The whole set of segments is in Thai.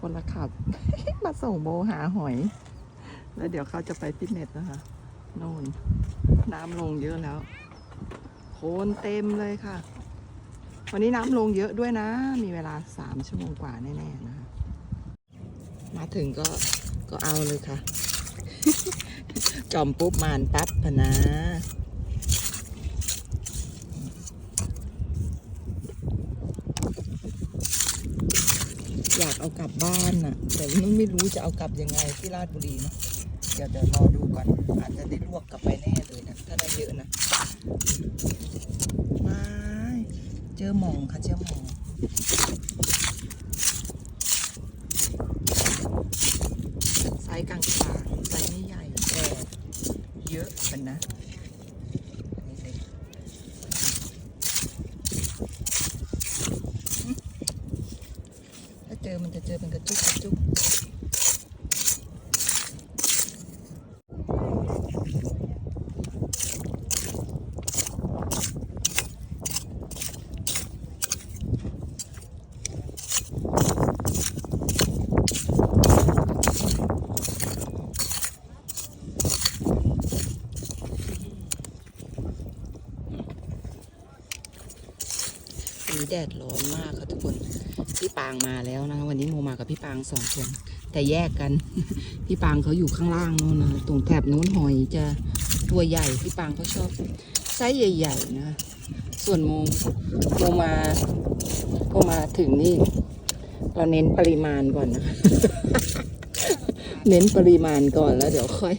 พลขับ มาส่งโบหาหอย แล้วเดี๋ยวเขาจะไปฟิตเนสนะคะโน่นน้ำลงเยอะแล้วโคนเต็มเลยค่ะ วันนี้น้ำลงเยอะด้วยนะ มีเวลาสามชั่วโมงกว่าแน่ๆนะคะ มาถึงก็ก็เอาเลยค่ะ จอมปุ๊บมานปั๊บพนะ อยากเอากลั บ้านน่ะ แต่มันไม่รู้จะเอากลับยังไงที่ราชบุรีนะเดี๋ยวเดี๋ยวรอดูก่อน อาจจะได้ลวกกลับไปแน่เลยนะ ถ้าได้เยอะนะมาเจอหมองค่ะเจอหมอง ไซส์กลางกลางๆไซส์ไม่ใหญ่แต่เยอะกันนะอันนี้เลยถ้าเจอมันจะเจอเป็นกระจุกกระจุกวันนี้ แดดร้อนมากค่ะทุกคน พี่ปางมาแล้วนะคะวันนี้โมมากับพี่ปางสองคน แต่แยกกัน พี่ปางเขาอยู่ข้างล่างโนู้นนะตรงแถบนู้นหอยจะตัวใหญ่พี่ปางเขาชอบไซส์ใหญ่ ๆ นะ ส่วนโมโมมาโมมาถึงนี่ เราเน้นปริมาณก่อนนะคะเน้นปริมาณก่อนแล้วเดี๋ยวค่อย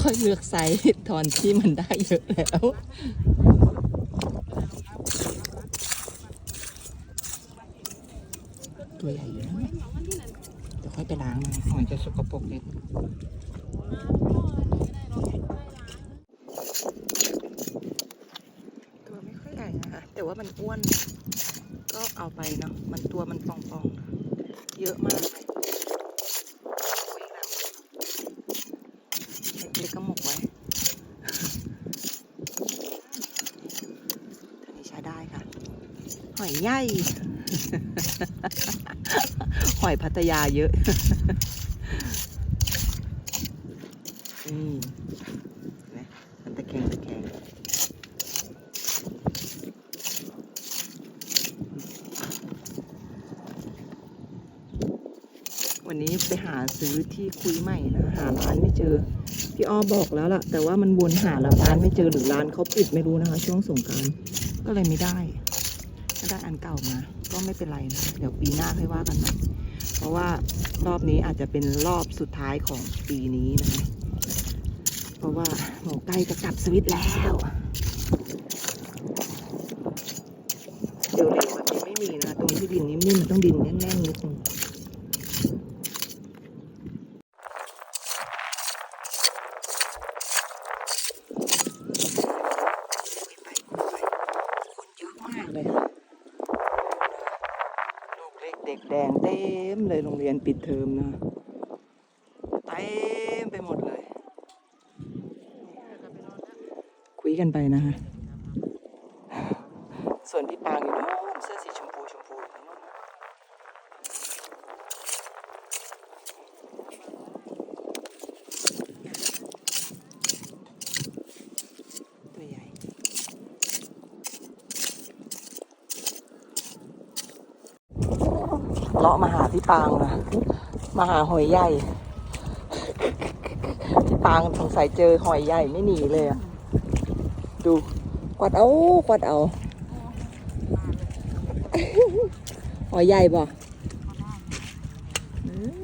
ค่อยเลือกไซส์ตอนที่มันได้เยอะแล้วใหญ่อยู่นะเดี๋ยวค่อย ไปล้างมันหอยจะสกปรกนิดตัวไม่ค่อยใหญ่นะคะ แต่ว่ามันอ้วน ก็เอาไปเนาะ มันตัวมันฟองๆ เยอะมากเลยเล็กๆก็หมกไว้อันนี้ใช้ได้ค่ะ หอยใหญ่ พัทยาเยอะอืมนะมันตะแคงตะแคงวันนี้ไปหาซื้อที่คุยใหม่นะ หาร้านไม่เจอ พี่อ้อบอกแล้วล่ะ แต่ว่ามันวนหาแล้วร้านไม่เจอหรือร้านเขาปิดไม่รู้นะคะ ช่วงสงกรารก็เลยไม่ได้ถ้าได้อันเก่ามา ก็ไม่เป็นไรนะ เดี๋ยวปีหน้าค่อยว่ากันใหม่ ราะว่ารอบนี้อาจจะเป็นรอบสุดท้ายของปีนี้นะคะ เพราะว่าหมอใกล้จะกลับสวิตแล้วเดี๋ยวเร็วมันไม่มีนะตรงที่ดินนิ่มๆมันต้องดินแน่นๆนิดนึงไปไปคนเยอะมากเลย ลูกเล็กเด็กแดงเต็มเลยโรงเรียน ปิดเทอมนะเต็มไปหมดเลย คุยกันไปนะฮะ ส่วนพี่ปางอยู่นู้นเสื้อสีชมพูชมพูอยู่นู้นตัวใหญ่ เลาะมาหาพี่ปางนะมาหาหอยใหญ่ พี่ปางสงสัยเจอหอยใหญ่ไม่หนีเลยอะดูกวาดเอากวาดเอา หอยใหญ่บ่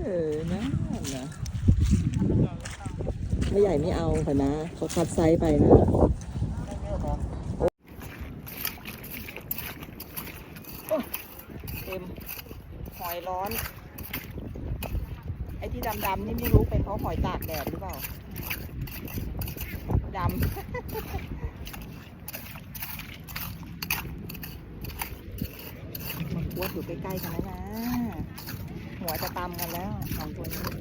เออนะนะไม่ใหญ่ไม่เอาค่ะนะเขาคัดไซส์ไปนะโอ้เต็ม หอย ร้อน ไอ้ที่ดำๆนี่ไม่รู้เป็นเพราะหอยตากแดดหรือเปล่าดำมันกวดอยู่ใกล้ๆกันแล้วนะ หัวจะตำกันแล้วสองตัวนี้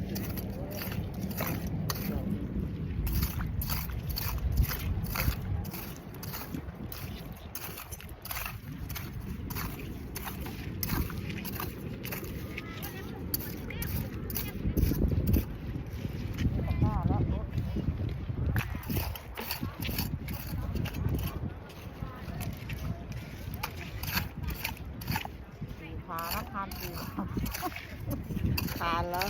านแล้ว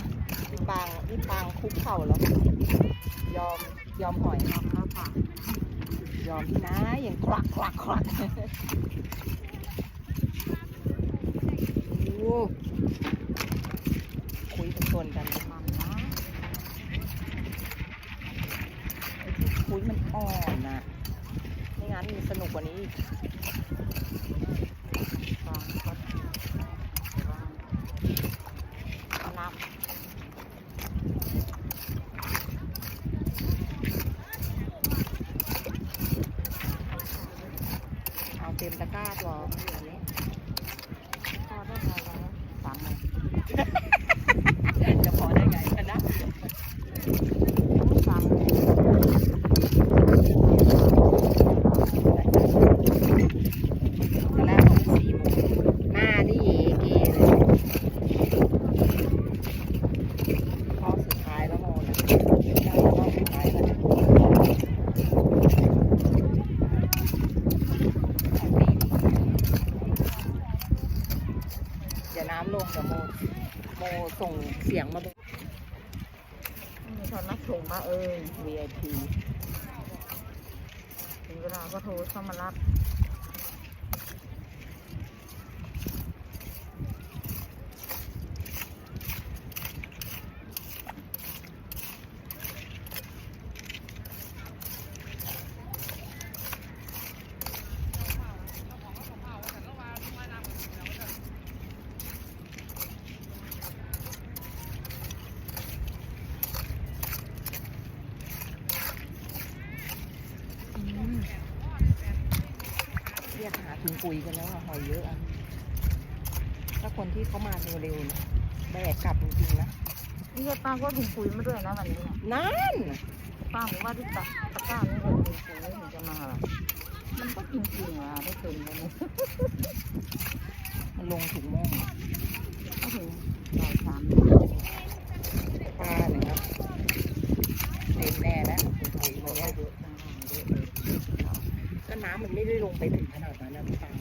พี่ปางพี่ปางคุกเข่าแล้ว ยอมย อมหอยยอมแล้วค่ะยอมพี่นะอย่างคลักคลักคลักโอ้คุยตะโกนกันมันนะไอ้ที่คุยมันอ่อนนะไม่งั้นมีสนุกกว่านี้อีก ฟังก็ฟังนับ เอาเต็มตะกร้าหรอเหลือนี้ พอได้ไงแล้วสามโมง จะพอได้ไงชนะ สามโมง ตอนแรกบอกสี่โมงหน้านี่เก๋เลยข้อสุดท้ายแล้วโมนะได้รอบสุดท้ายแล้วเดี๋ยวน้ำลงเดี๋ยวโมโมส่งเสียงมาบอก มีคนนัดส่งมาเออ VIP ถึงเวลาก็โทรเข้ามารับ เรียกหาถุงปุ๋ยกันแล้วอะหอยเยอะอะถ้าคนที่เขามาเร็วๆนะแบกกลับจริงๆนะนี่ก็ป้าก็ถุงปุ๋ยมาด้วยนะวันนี้เนี่ยนั่นป้าบอกว่าที่ตะตะกร้านี่เลยถุงปุ๋ยถึงจะมา มันก็จริงๆอะได้เต็มเลยเนี่ยมันลงถุงโม่งก็ถึงบ่ายสามปลาเนี่ยครับเต็มแน่แล้วถุงปุ๋ยวันเนี้ยเยอะจังเยอะเลยก็น้ำมันไม่ได้ลงไปถึงขนาดนั้นนะพี่ปาง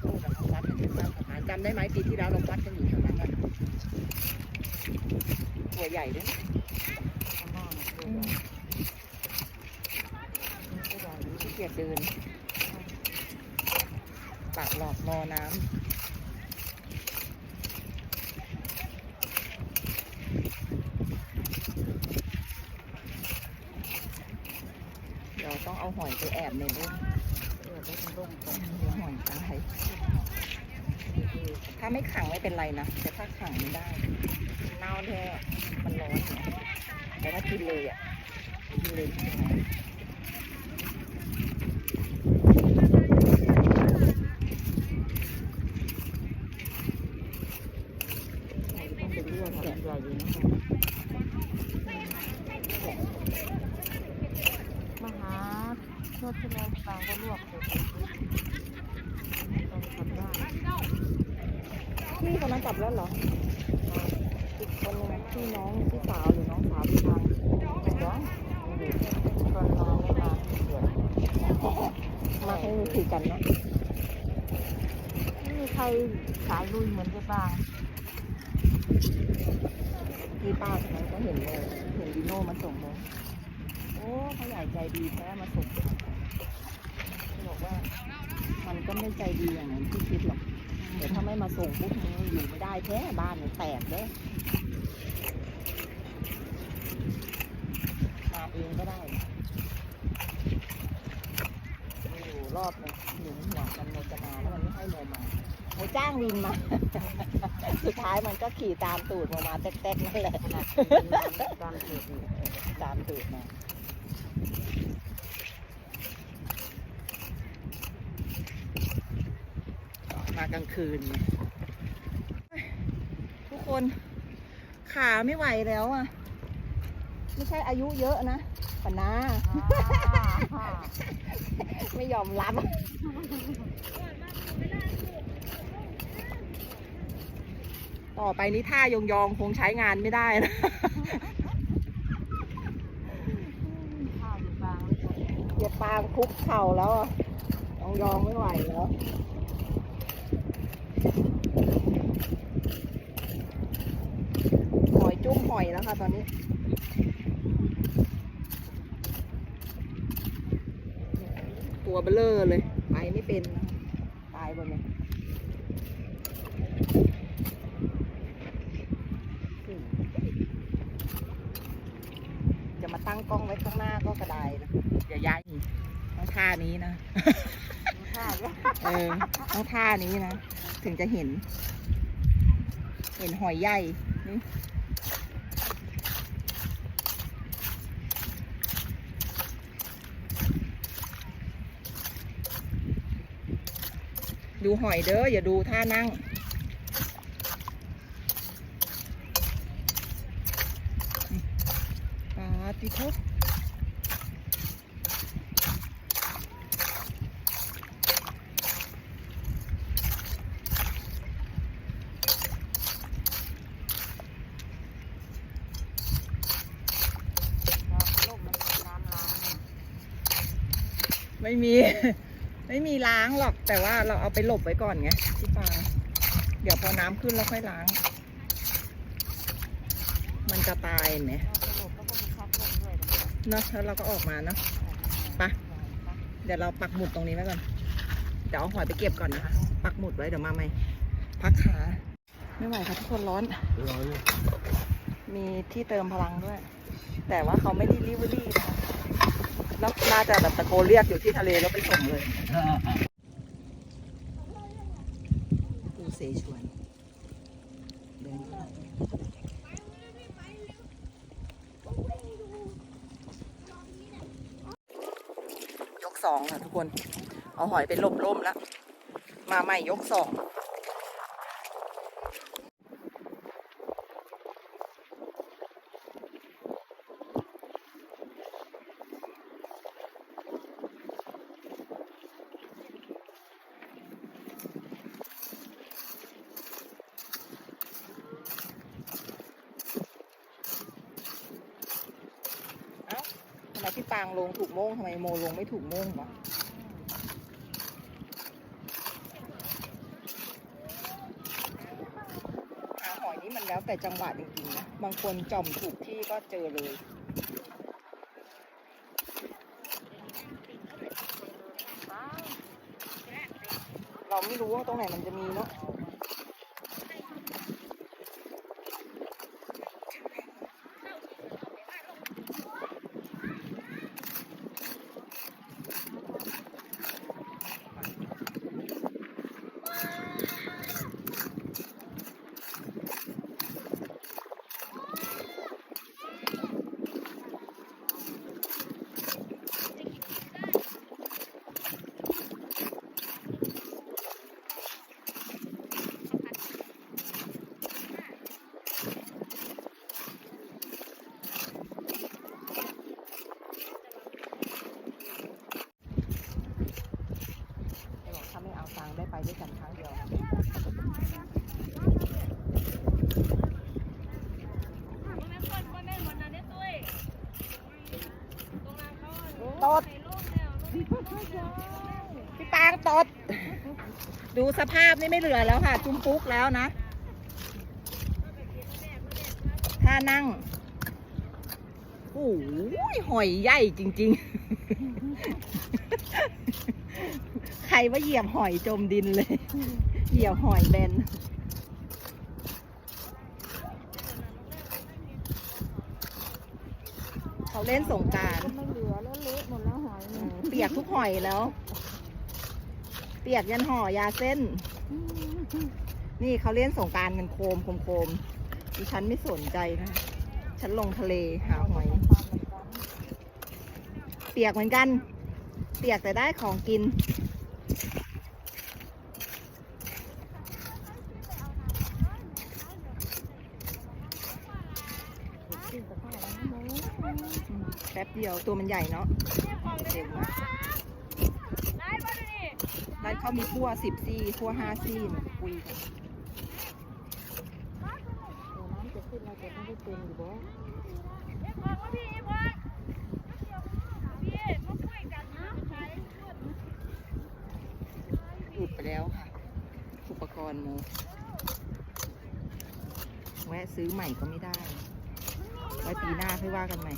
โอ้แต่เขาวัดกันที่สร้างสะพานจำได้ไหมปีที่แล้วเราวัดกันอยู่แถวนั้นอะตัวให ญ่ด้วยนะข้างนอกเนี่ยเยอะเลยมันก็ใหญ่อยู่ขี้เกียจเดิน ปากหลอกรอน้ำเดี๋ยวต้องเอาหอยไปแอบในร่มเออไป็นร่มตรงเดี๋ยวหอยตาย ถ้าไม่ขังไม่เป็นไรนะ แต่ถ้าขังไม่ได้เน่าแท้มันร้อนแต่ว่ากินเลยอะกินเลยไม่เป็นไร ต้องเป็นเรื่องใหญ่ใหญ่อยู่นะมาหาเพื่อที่เราฟังก็ลวกเลยต้องทำได้ พี่คนนั้นกลับแล้วเหรอ อีก คนนึงพี่น้องพี่สาวหรือน้องสาวพี่ทางยังองคนนอนไม่มาเดี๋ยวมาให้คุยกันนะไม่มีใครสายลุยเหมือนเจ๊บางพี่ป้าคนนั้นก็เห็นเลยเห็นดีโน่มาส่งเลยโอ้เขาใหญ่ใจดีแท้มาส่งบอกว่า มันก็ไม่ใจดีอย่างนั้นที่คิดหรอก เดี๋ยวถ้าไม่มาส่งปุ๊บอยู่ไม่ได้แท้บ้านมันแตกเด้มาเองก็ได้มีอยู่รอบนึงหนุนหัวมันโมจะมาแล้วมันไม่ให้โมมาโมจ้างวินมา สุดท้ายมันก็ขี่ตามตูดโมมาแต๊กๆนั่นแหละขนาดการเกิดตามตูดมา มา กลางคืน ทุกคนขาไม่ไหวแล้วอะ ไม่ใช่อายุเยอะนะปนาไม่ยอมรับ ต่อไปนี้ท่ายองๆคงใช้งานไม่ได้นะข้าวบางเจ็บปางคุกเข่าแล้วอะยองยองๆไม่ไหวแล้ว อยแล้วค่ะตอนนี้ตัวเบลอเลย ไปไม่เป็นนะตายหมดเลยจะมาตั้งกล้องไว้ข้างหน้าก็กระไดนะอย่าย้ายอีกต้องท่านี้นะค่ะเออต้องท่านี้นะ ถึงจะเห็น เห็นหอยใหญ่ ดูหอยเด้ออย่าดูท่านั่ง ปาติทุกโลกมันน้ำล้างเนี่ยไม่มี ไม่มีล้างหรอกแต่ว่าเราเอาไปหลบไว้ก่อนไงพี่ปาเดี๋ยวพอน้ำขึ้นเราค่อยล้าง มันจะตายเห็นไหมเราสลบแล้วก็มีคัดลมด้วยนะเนาะแล้วเราก็ออกมาเนาะไปเดี๋ยวเราปักหมุดตรงนี้ไว้ก่อนเดี๋ยวเอาหอยไปเก็บก่อนนะคะ ปักหมุดไว้เดี๋ยวมาใหม่พักขาไม่ไหวค่ะทุกคนร้อน มีที่เติมพลังด้วย แต่ว่าเขาไม่ได้รีบรีบนะ แล้วน่าจะแบบตะโกนเรียกอยู่ที่ทะเลแล้วไปส่งเลยปูเสฉวนเดินยกสองค่ะทุกคน เอาหอยไปหลบร่มแล้ว มาใหม่ยกสอง ไมพี่ปางลงถูกโม่งทำไมโมลงไม่ถูกโม่งวะหาหอยนี่มันแล้วแต่จังหวะจริงๆนะบางคนจ่อมถูกที่ก็เจอเลยเราไม่รู้ว่าตรงไหนมันจะมีเนาะ ไม่บอกถ้าไม่เอาตังค์ได้ไปด้วยกันครั้งเดียว ตดพี่ปางตด ดูสภาพนี่ไม่เหลือแล้วค่ะ จุ้มปุ๊กแล้วนะถ้านั่งโอ้ยหอยใหญ่จริง ๆ ใครว่าเหยียบหอยจมดินเลย เหยียบหอยแบนเขาเล่นสงการ อแล้วเละหมดแล้วหอยอืเนี่ยมเปียกทุกหอยแล้ว เปียกยันห่อยาเส้น นี่เขาเล่นสงกรารกันโคมโคมโคมดิฉันไม่สนใจนะฉันลงทะเลหาหอย เปียกเหมือนกัน เปียกแต่ได้ของกินขึ้นกับข้าวแล้วนะโม แป๊บเดียวตัวมันใหญ่เนาะเด็กมากได้เขามีพั่วสิบซี่พั่วห้าซี่น่ะคุยกันเดี๋ยวน้ำจะขึ้นเราจะไม่ได้เต็มอยู่บ่หลุดไปแล้วค่ะ อุปกรณ์โมแวะซื้อใหม่ก็ไม่ได้ ไว้ปีหน้าค่อยว่ากันใหม่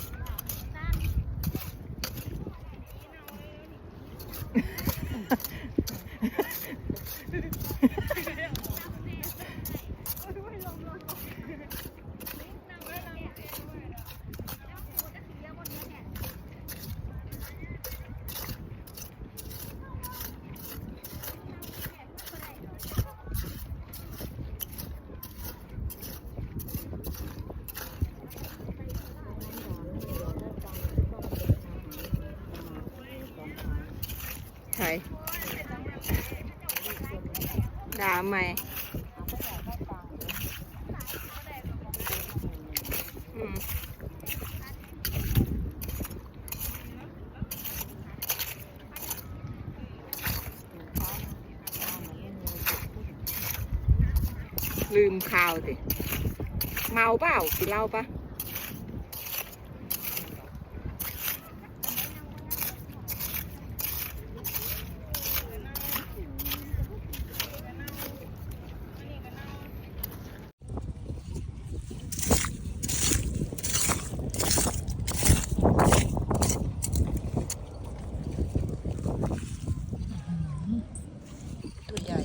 ใช่าไหมอืมลืมข่าวสิเมาเปล่ากินเหล้าปะ ตัวใหญ่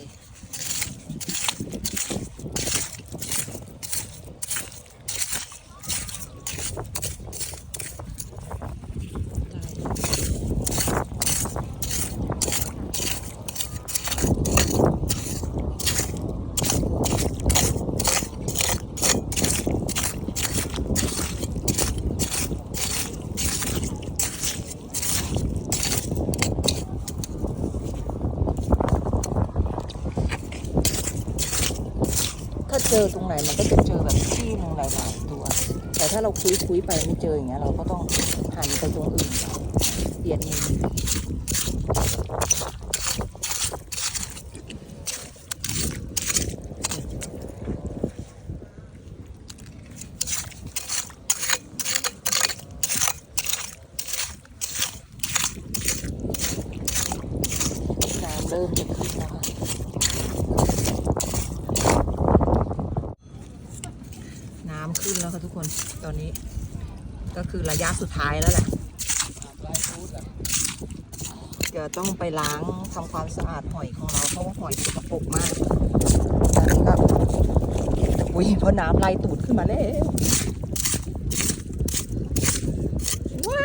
ถ้าเจอตรงไหนมันก็จะเจอแบบที่หนึงหลายๆตัว แต่ถ้า เราคุยคุยไปไม่เจออย่างเงี้ยเราก็ต้องหันไปตรงอื่นเปลี่ยนมุมเริ่มจะขึ้นแล้วค่ะ น้ำขึ้นแล้วค่ะทุกคน ตอนนี้ ก็คือระยะสุดท้ายแล้วแหละเดี๋ยวต้องไปล้างทำความสะอาดหอยของเราเพราะว่าหอยสกปรกมากตอนนี้ก็อุ้ยเพราะน้ำไล่ตูดขึ้นมาแล้ว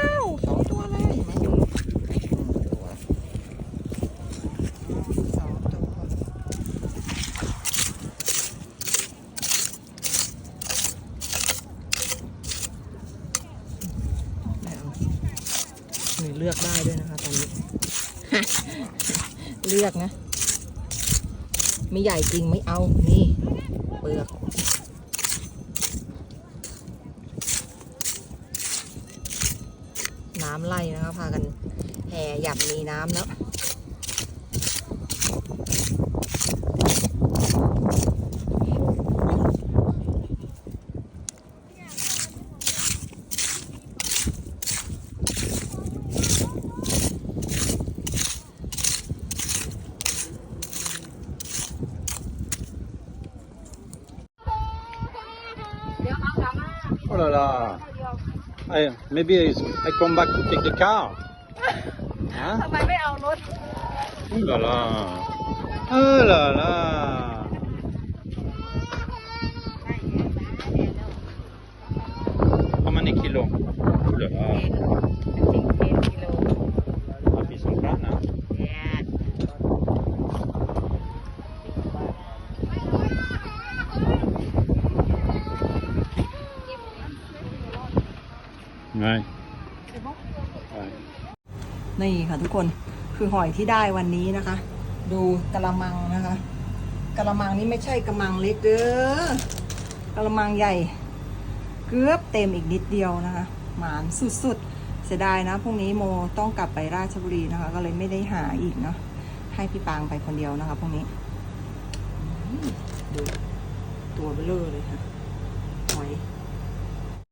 าวสองตัวเลยเห็นไหมหนึ่งตัวสองตัว ไม่เอาหนูเลือกได้ด้วยนะคะ ตอนนี้เลือกนะ ไม่ใหญ่จริงไม่เอา นี่ เปลือกน้ำไหลนะคะพากันแห่หยับมีน้ำแล้ว I, maybe it's- I come back to take the car. Hein ทำไมไม่เอารถ Oh là là. Oh là là. Combien de kilos Oh là là. Ouais. Ouais. นี่ค่ะทุกคนคือหอยที่ได้วันนี้นะคะ ดูกระมังนะคะกระมังนี่ไม่ใช่กระมังเล็กเด้อกระมังใหญ่ เกือบเต็มอีกนิดเดียวนะคะ หมานสุดๆ เสียดายนะพรุ่งนี้โมต้องกลับไปราชบุรีนะคะ ก็เลยไม่ได้หาอีกเนาะให้พี่ปางไปคนเดียวนะคะพรุ่งนี้ดูตัวเบลอเลยค่ะ